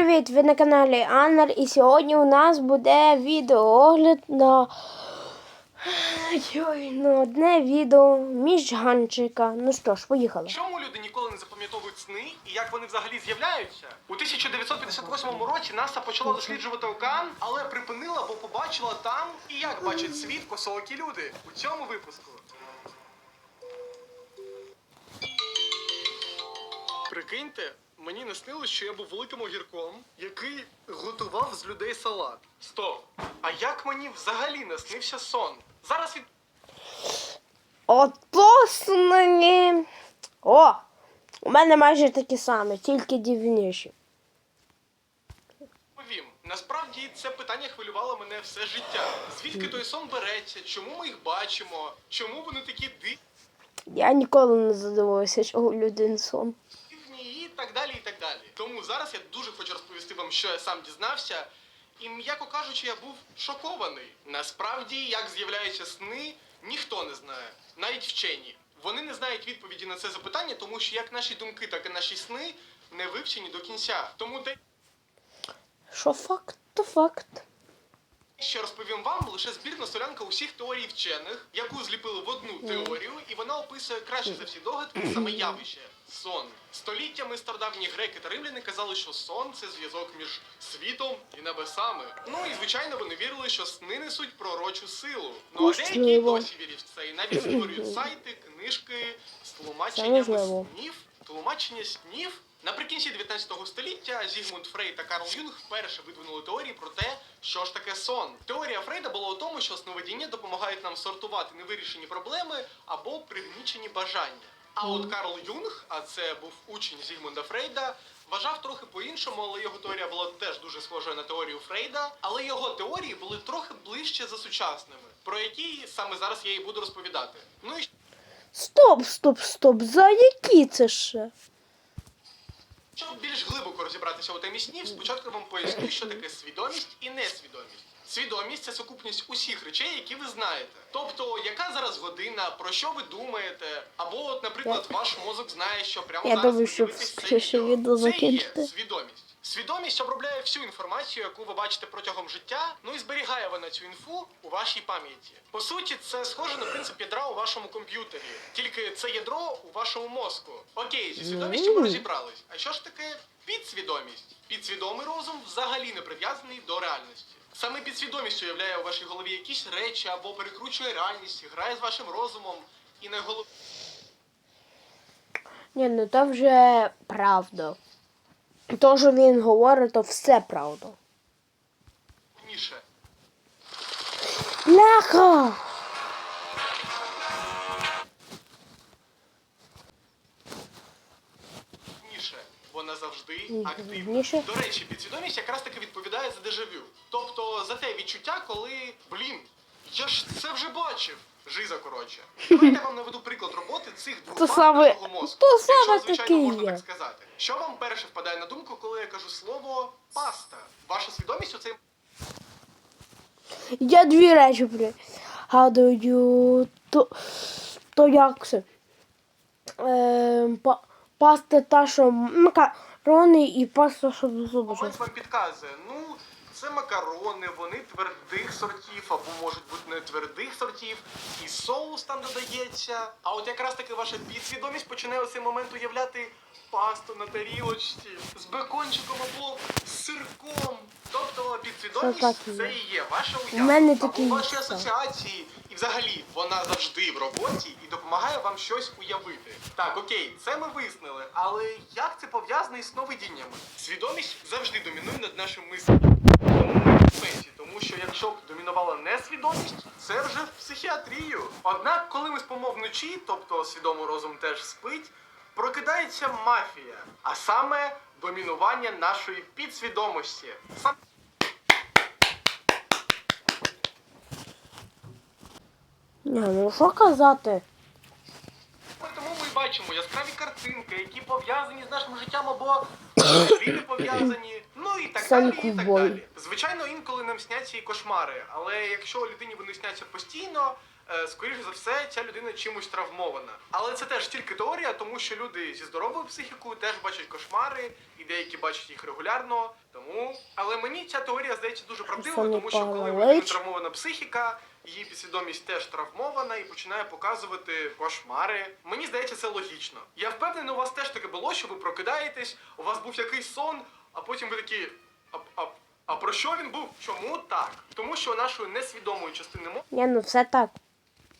Привіт, ви на каналі Аннер і сьогодні у нас буде відеоогляд на, Ой, на одне відео міжганчика. Ну що ж, поїхали. Чому люди ніколи не запам'ятовують сни і як вони взагалі з'являються? У 1958 році НАСА почала досліджувати океан, але припинила, бо побачила там і як бачать світ косоокі люди у цьому випуску. Прикиньте, мені наснилось, що я був великим огірком, який готував з людей салат. Стоп! А як мені взагалі наснився сон? Зараз від Ото сни. О! У мене майже такі самі, тільки дивніші. Повім, насправді це питання хвилювало мене все життя. Звідки той сон береться? Чому ми їх бачимо? Чому вони такі ди. Я ніколи не задивилася, чого у людини сон. Так далі, і так далі. Тому зараз я дуже хочу розповісти вам, що я сам дізнався. І м'яко кажучи, я був шокований. Насправді, як з'являються сни, ніхто не знає, навіть вчені. Вони не знають відповіді на це запитання, тому що як наші думки, так і наші сни не вивчені до кінця. Тому те, Що факт, то факт. Що розповім вам лише збірна солянка усіх теорій вчених, яку зліпили в одну теорію, і вона описує краще за всі догадки саме явище сон. Століттями стародавні греки та римляни казали, що сон це зв'язок між світом і небесами. Ну і звичайно вони вірили, що сни несуть пророчу силу. Ну а деякі досі вірять в це і навіть створюють сайти, книжки з тлумаченнями снів, тлумачення снів. Наприкінці 19 століття Зігмунд Фрейд та Карл Юнг вперше видвинули теорії про те, що ж таке сон. Теорія Фрейда була у тому, що сновидіння допомагають нам сортувати невирішені проблеми або пригнічені бажання. А от Карл Юнг, а це був учень Зігмунда Фрейда, вважав трохи по-іншому, але його теорія була теж дуже схожа на теорію Фрейда. Але його теорії були трохи ближче за сучасними, про які саме зараз я і буду розповідати. Ну і Стоп, стоп, стоп. За які це ще? Щоб більш глибоко розібратися у темі снів, спочатку вам поясню, що таке свідомість і несвідомість. Свідомість це сукупність усіх речей, які ви знаєте. Тобто, яка зараз година, про що ви думаєте, або, от, наприклад, ваш мозок знає, що прямо Я зараз думаю, що дивитесь це ще- ще відео Це закінчити. є свідомість. Свідомість обробляє всю інформацію, яку ви бачите протягом життя, ну і зберігає вона цю інфу у вашій пам'яті. По суті, це схоже на принцип ядра у вашому комп'ютері, тільки це ядро у вашому мозку. Окей, зі свідомістю ми розібрались. А що ж таке підсвідомість? Підсвідомий розум взагалі не прив'язаний до реальності. Саме підсвідомість уявляє у вашій голові якісь речі або перекручує реальність, грає з вашим розумом і найголовніше. Ні, ну то вже правда. То, що він говорить, то все правда. Ляха! Ніше, вона завжди активна. До речі, підсвідомість якраз таки відповідає за дежавю. Тобто за те відчуття, коли блін, я ж це вже бачив. Жиза коротше. Давайте я вам наведу приклад роботи цих двох саме- мозку. то Якщо, саме звичайно, такий можна так сказати. Що вам перше впадає на думку, коли я кажу слово паста? Ваша свідомість у цей Я дві речі пригадую. То, то як це? Е, па, паста та, що макарони і паста, що до зуба. момент вам підказує. Ну, це макарони, вони твердих сортів, або можуть бути не твердих сортів, і соус там додається. А от якраз таки ваша підсвідомість починає у цей момент уявляти пасту на тарілочці з бекончиком або з сирком. Тобто підсвідомість Це і є. ваша уява. або ваші асоціації. І взагалі вона завжди в роботі і допомагає вам щось уявити. Так, окей, це ми вияснили, але як це пов'язано із сновидіннями? Свідомість завжди домінує над нашим мисленням. Тому ми в безпеці, тому що якщо б домінувала несвідомість, це вже в психіатрію. Однак, коли ми спимо вночі, тобто свідомий розум теж спить, прокидається мафія, а саме домінування нашої підсвідомості. Сам Ні, ну що казати? Тому ми бачимо яскраві картинки, які пов'язані з нашим життям або не пов'язані. Так далі. І так далі. Звичайно, інколи нам сняться і кошмари, але якщо людині вони сняться постійно, е, скоріше за все, ця людина чимось травмована. Але це теж тільки теорія, тому що люди зі здоровою психікою теж бачать кошмари, і деякі бачать їх регулярно. Тому. Але мені ця теорія здається дуже правдивою, тому що коли в Павлович. травмована психіка, її підсвідомість теж травмована і починає показувати кошмари. Мені здається, це логічно. Я впевнений, у вас теж таке було, що ви прокидаєтесь, у вас був якийсь сон, а потім ви такі. А, а, а про що він був? Чому так? Тому що нашої несвідомої частини мозку Ні, ну все так.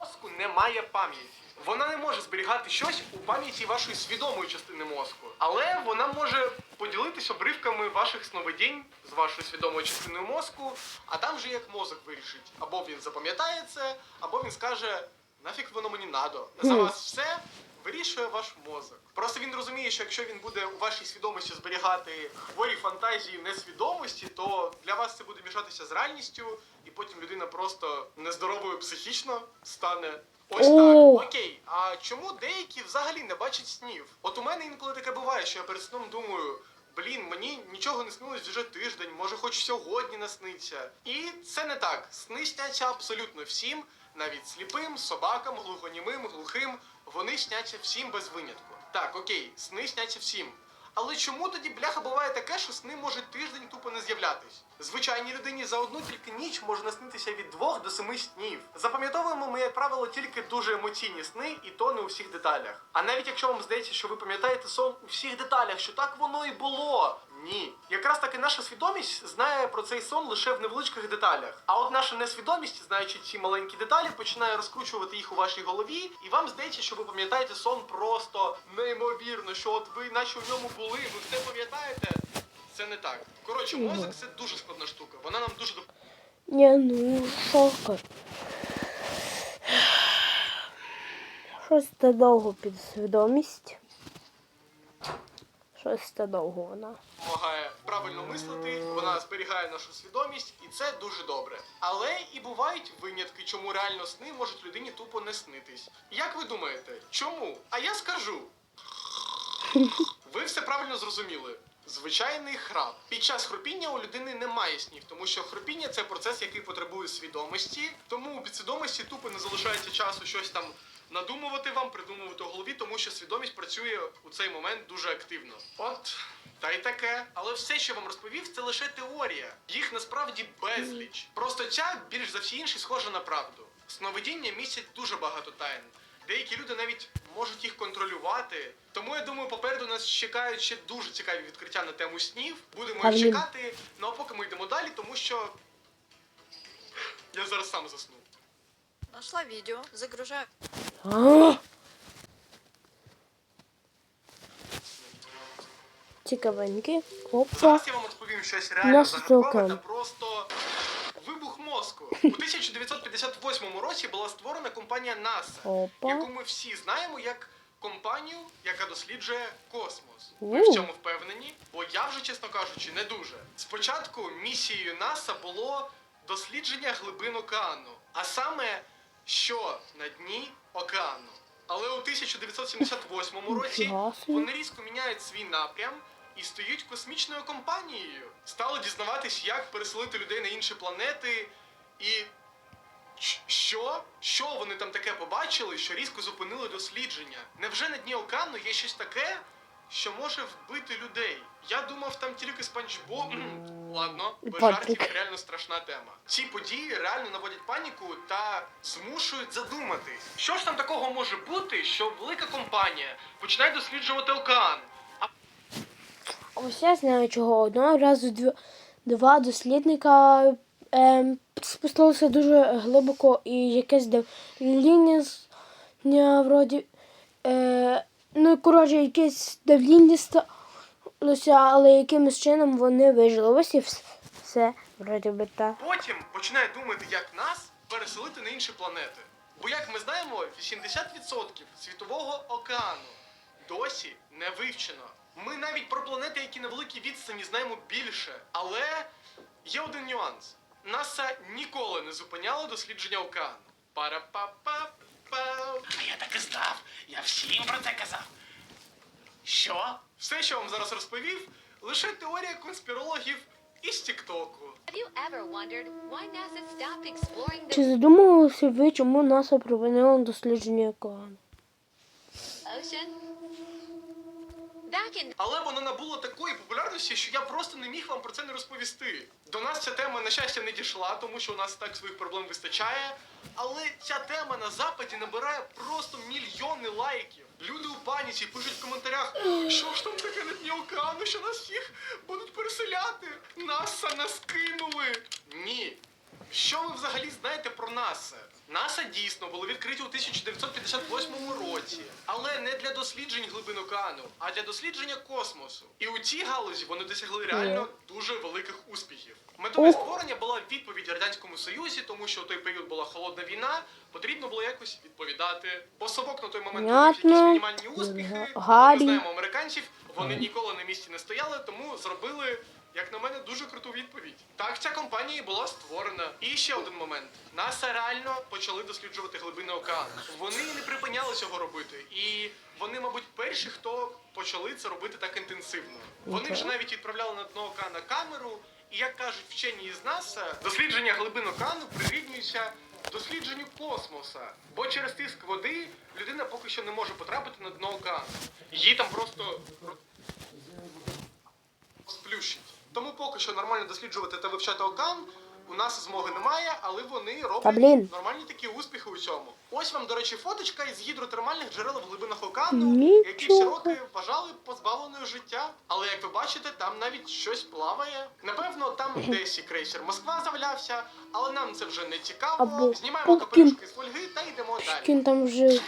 мозку немає пам'яті. Вона не може зберігати щось у пам'яті вашої свідомої частини мозку, але вона може поділитися обривками ваших сновидінь з вашою свідомою частиною мозку, а там же як мозок вирішить. Або він запам'ятає це, або він скаже, нафіг воно мені надо. За вас все вирішує ваш мозок. Просто він розуміє, що якщо він буде у вашій свідомості зберігати хворі фантазії несвідомості, то для вас це буде мішатися з реальністю, і потім людина просто нездоровою психічно стане. Ось О! так. Окей. А чому деякі взагалі не бачать снів? От у мене інколи таке буває, що я перед сном думаю. Блін, мені нічого не снилось вже тиждень, може хоч сьогодні насниться. І це не так. Сни сняться абсолютно всім, навіть сліпим, собакам, глухонімим, глухим. Вони сняться всім без винятку. Так, окей, сни сняться всім. Але чому тоді бляха буває таке, що сни можуть тиждень тупо не з'являтись? Звичайній людині за одну тільки ніч може наснитися від двох до семи снів. Запам'ятовуємо ми, як правило, тільки дуже емоційні сни, і то не у всіх деталях. А навіть якщо вам здається, що ви пам'ятаєте сон у всіх деталях, що так воно і було. Ні, якраз таки наша свідомість знає про цей сон лише в невеличких деталях. А от наша несвідомість, знаючи ці маленькі деталі, починає розкручувати їх у вашій голові, і вам здається, що ви пам'ятаєте сон просто неймовірно, що от ви наче у ньому були, ви все пам'ятаєте. Це не так. Коротше, мозок це дуже складна штука. Вона нам дуже допомагає. Ні, ну шока. Щось це довго під свідомість. Щось це довго вона. допомагає правильно мислити, вона зберігає нашу свідомість, і це дуже добре. Але і бувають винятки, чому реально сни можуть людині тупо не снитись. Як ви думаєте, чому? А я скажу. Ви все правильно зрозуміли. Звичайний храп. Під час хропіння у людини немає снів, тому що хропіння це процес, який потребує свідомості. Тому у підсвідомості тупо не залишається часу щось там надумувати вам, придумувати у голові, тому що свідомість працює у цей момент дуже активно. От. Та й таке, але все, що вам розповів, це лише теорія. Їх насправді безліч. Просто ця більш за всі інші схожа на правду. Сновидіння містять дуже багато тайн. Деякі люди навіть можуть їх контролювати. Тому я думаю, попереду нас чекають ще дуже цікаві відкриття на тему снів. Будемо їх чекати. Ну а поки ми йдемо далі, тому що я зараз сам засну. Нашла видео, загружаю. Цікавенькі. Опа. Зараз я вам розповім щось реально загадкове та просто вибух мозку. У 1958 році була створена компанія NASA, Опа. яку ми всі знаємо як компанію, яка досліджує космос. Ви в цьому впевнені? Бо я вже, чесно кажучи, не дуже. Спочатку місією НАСА було дослідження глибин океану, а саме що на дні океану. Але у 1978 році вони різко міняють свій напрям і стають космічною компанією. Стали дізнаватись, як переселити людей на інші планети і. Що? Що вони там таке побачили, що різко зупинили дослідження? Невже на дні океану є щось таке, що може вбити людей? Я думав, там тільки спанч Боб. Ладно, без жартів реально страшна тема. Ці події реально наводять паніку та змушують задуматись. Що ж там такого може бути, що велика компанія починає досліджувати океан? А Ось я знаю чого. Одного разу дв- два дослідника ем, спустилися дуже глибоко і якесь давління з- вроді. Е, ну, коротше, якесь давління сталося, але якимось чином вони вижили. Ось і все, вроді би так. потім починає думати, як нас переселити на інші планети. Бо, як ми знаємо, 80% світового океану досі не вивчено. Ми навіть про планети, які на великій відстані знаємо більше. Але є один нюанс: НАСА ніколи не зупиняло дослідження океану. Пара-па-па-па. А я так і знав. Я всім про це казав. Що? Все, що вам зараз розповів, лише теорія конспірологів із Тіктоку. Чи задумувалися ви, чому НАСА припинило дослідження океану? Але воно набуло такої популярності, що я просто не міг вам про це не розповісти. До нас ця тема, на щастя, не дійшла, тому що у нас так своїх проблем вистачає. Але ця тема на западі набирає просто мільйони лайків. Люди у паніці пишуть в коментарях, що ж там таке на дні океану, що нас всіх будуть переселяти. Наса нас кинули. Ні. Що ви взагалі знаєте про НАСА? НАСА дійсно було відкриті у 1958 році, але не для досліджень глибин океану, а для дослідження космосу. І у цій галузі вони досягли реально дуже великих успіхів. Метою створення була відповідь радянському союзі, тому що у той період була холодна війна. Потрібно було якось відповідати. Бо совок на той момент робив якісь мінімальні успіхи. Ми знаємо американців, вони ніколи на місці не стояли, тому зробили. Як на мене, дуже круту відповідь. Так, ця компанія і була створена. І ще один момент: НАСА реально почали досліджувати глибини океану. Вони не припиняли цього робити, і вони, мабуть, перші, хто почали це робити так інтенсивно. Вони вже навіть відправляли на дно океана камеру. І як кажуть вчені із НАСА, дослідження глибин океану прирівнюється дослідженню космоса. Бо через тиск води людина поки що не може потрапити на дно океану. Її там просто сплющить. Тому поки що нормально досліджувати та вивчати океан у нас змоги немає, але вони роблять блін. нормальні такі успіхи у цьому. Ось вам, до речі, фоточка із гідротермальних джерел в глибинах океану, які всі роки вважали позбавленою життя. Але як ви бачите, там навіть щось плаває. Напевно, там десь і крейсер Москва завалявся, але нам це вже не цікаво. Або Знімаємо капелюшки з фольги та йдемо далі. Там вже.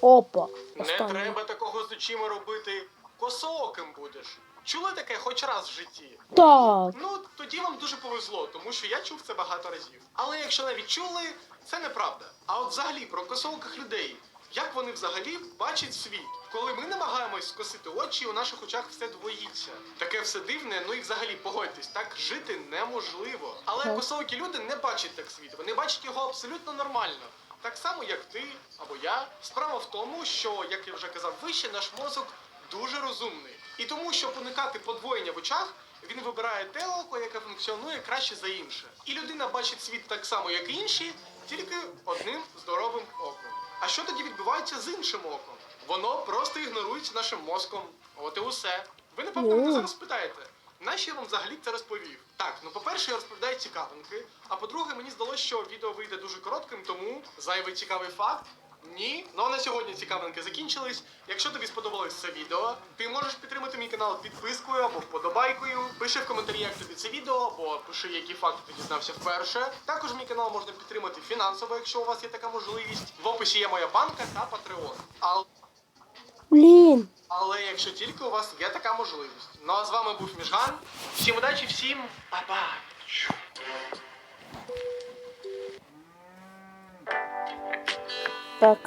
Опа. Не треба такого з очима робити. Косооким будеш. Чули таке хоч раз в житті? Так. Ну, тоді вам дуже повезло, тому що я чув це багато разів. Але якщо навіть чули, це неправда. А от взагалі про косооких людей. Як вони взагалі бачать світ? Коли ми намагаємось скосити очі, у наших очах все двоїться. Таке все дивне, ну і взагалі погодьтесь, так жити неможливо. Але Так. косоокі люди не бачать так світ, вони бачать його абсолютно нормально. Так само, як ти або я. Справа в тому, що, як я вже казав вище, наш мозок дуже розумний. І тому, щоб уникати подвоєння в очах, він вибирає те око, яке функціонує краще за інше. І людина бачить світ так само, як і інші, тільки одним здоровим оком. А що тоді відбувається з іншим оком? Воно просто ігнорується нашим мозком. От і усе. Ви напевно мене зараз питаєте, нащо я вам взагалі це розповів? Так, ну по-перше, я розповідаю цікавинки. А по-друге, мені здалося, що відео вийде дуже коротким, тому зайвий цікавий факт. Ні, ну а на сьогодні цікавинки закінчились. Якщо тобі сподобалось це відео, ти можеш підтримати мій канал підпискою або вподобайкою. Пиши в коментарі, як тобі це відео, або пиши, які факти ти дізнався вперше. Також мій канал можна підтримати фінансово, якщо у вас є така можливість. В описі є моя банка та Patreon. А Блін. але якщо тільки у вас є така можливість. Ну а з вами був Міжган. Всім удачі, всім па-па! Так.